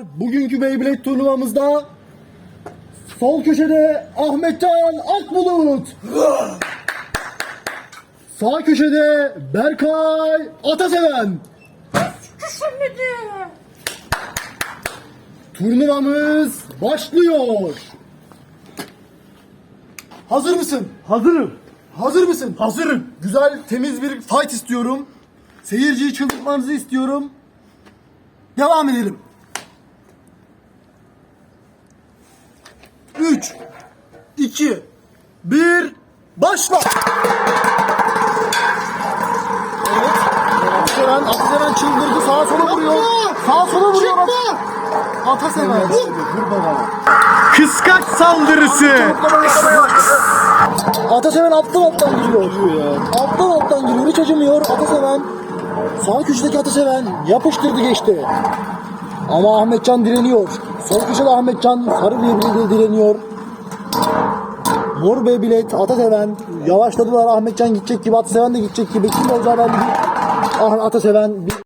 Bugünkü Beyblade turnuvamızda sol köşede Ahmetcan Akbulut. Sağ köşede Berkay Ataseven. Turnuvamız başlıyor. Hazır mısın? Hazırım. Hazır mısın? Hazırım. Güzel, temiz bir fight istiyorum. Seyirciyi çıldırtmanızı istiyorum. Devam edelim. 3 2 1 Başla. Evet. Ataseven, Ataseven çıldırdı. Sağa sola vuruyor. Sağa sola vuruyor. Ataseven. Vur baba. Kıskaç saldırısı. Ataseven alttan alttan giriyor. Alttan alttan giriyor. Hiç acımıyor. Ataseven. Sağ köşedeki Ataseven yapıştırdı geçti. Ama Ahmetcan direniyor. Sol köşede Ahmetcan sarı bir direniyor. Mor ve bilet Ataseven. Yavaşladılar. Ahmetcan gidecek gibi. Ataseven de gidecek gibi. Kim olacağı belli değil. Ah, Ataseven bir